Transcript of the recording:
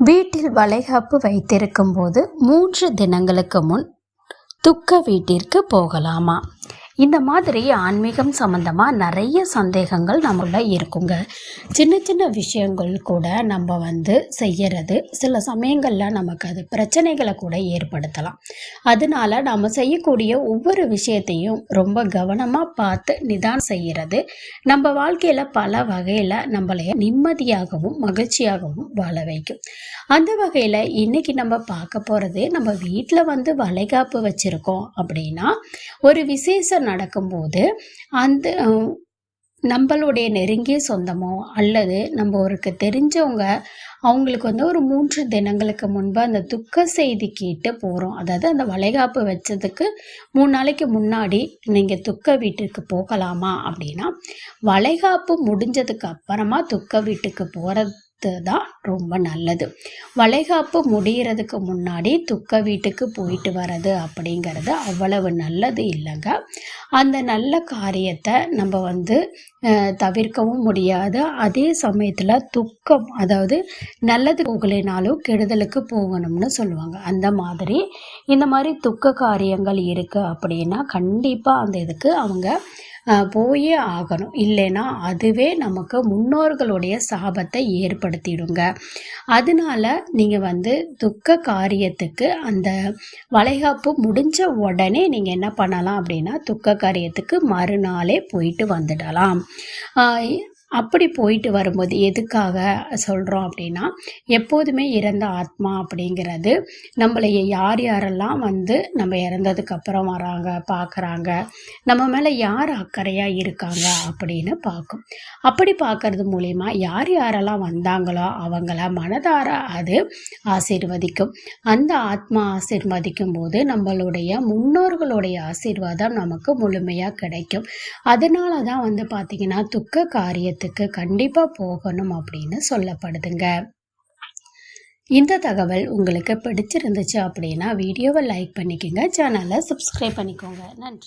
வீட்டில் வளைகாப்பு வைத்திருக்கும் போது மூன்று தினங்களுக்கு முன் துக்க வீட்டிற்கு போகலாமா? இந்த மாதிரி ஆன்மீகம் சம்மந்தமாக நிறைய சந்தேகங்கள் நம்மள இருக்குங்க. சின்ன சின்ன விஷயங்கள் கூட நம்ம வந்து செய்யறது சில சமயங்களில் நமக்கு அது பிரச்சனைகளை கூட ஏற்படுத்தலாம். அதனால நம்ம செய்யக்கூடிய ஒவ்வொரு விஷயத்தையும் ரொம்ப கவனமாக பார்த்து நிதானம் செய்கிறது நம்ம வாழ்க்கையில் பல வகையில் நம்மளைய நிம்மதியாகவும் மகிழ்ச்சியாகவும் வாழ வைக்கும். அந்த வகையில் இன்னைக்கு நம்ம பார்க்க போகிறது நம்ம வீட்டில் வந்து வளைகாப்பு வச்சுருக்கோம் அப்படின்னா ஒரு விசேஷ நடக்கும்போது அந்த நம்மளுடைய நெருங்கிய சொந்தமோ அல்லது நம்ம ஒருக்கு தெரிஞ்சவங்க அவங்களுக்கு வந்து ஒரு மூன்று தினங்களுக்கு முன்பு அந்த துக்க செய்தி கேட்டு போகிறோம் அதாவது அந்த வளைகாப்பு வச்சதுக்கு மூணு நாளைக்கு முன்னாடி நீங்கள் துக்க வீட்டுக்கு போகலாமா அப்படின்னா வளைகாப்பு முடிஞ்சதுக்கு அப்புறமா துக்க வீட்டுக்கு போகிற தான் ரொம்ப நல்லது. வளைகாப்பு முடிகிறதுக்கு முன்னாடி துக்க வீட்டுக்கு போயிட்டு வர்றது அப்படிங்கிறது அவ்வளவு நல்லது இல்லைங்க. அந்த நல்ல காரியத்தை நம்ம வந்து தவிர்க்கவும் முடியாது. அதே சமயத்தில் துக்கம் அதாவது நல்லது போகலைனாலும் கெடுதலுக்கு போகணும்னு சொல்லுவாங்க. அந்த மாதிரி இந்த மாதிரி துக்க காரியங்கள் இருக்குது அப்படின்னா கண்டிப்பாக அந்த இதுக்கு அவங்க போயே ஆகணும். இல்லைன்னா அதுவே நமக்கு முன்னோர்களுடைய சாபத்தை ஏற்படுத்திடுங்க. அதனால நீங்கள் வந்து துக்க காரியத்துக்கு அந்த வளைகாப்பு முடிஞ்ச உடனே நீங்கள் என்ன பண்ணலாம் அப்படின்னா துக்க காரியத்துக்கு மறுநாளே போயிட்டு வந்துடலாம். அப்படி போயிட்டு வரும்போது எதுக்காக சொல்கிறோம் அப்படின்னா எப்போதுமே இறந்த ஆத்மா அப்படிங்கிறது நம்மளை யார் யாரெல்லாம் வந்து நம்ம இறந்ததுக்கப்புறம் வராங்க பார்க்குறாங்க நம்ம மேலே யார் அக்கறையாக இருக்காங்க அப்படின்னு பார்க்கும். அப்படி பார்க்கறது மூலிமா யார் யாரெல்லாம் வந்தாங்களோ அவங்கள மனதார அது ஆசீர்வதிக்கும். அந்த ஆத்மா ஆசீர்வதிக்கும் போது நம்மளுடைய முன்னோர்களுடைய ஆசீர்வாதம் நமக்கு முழுமையாக கிடைக்கும். அதனால தான் வந்து பார்த்திங்கன்னா துக்க ஆலயத்துக்கு கண்டிப்பாக போகணும் அப்படின்னு சொல்லப்படுதுங்க. இந்த தகவல் உங்களுக்கு பிடிச்சிருந்துச்சு அப்படின்னா வீடியோவை லைக் பண்ணிக்கோங்க சேனலை சப்ஸ்கிரைப் பண்ணிக்கோங்க. நன்றி.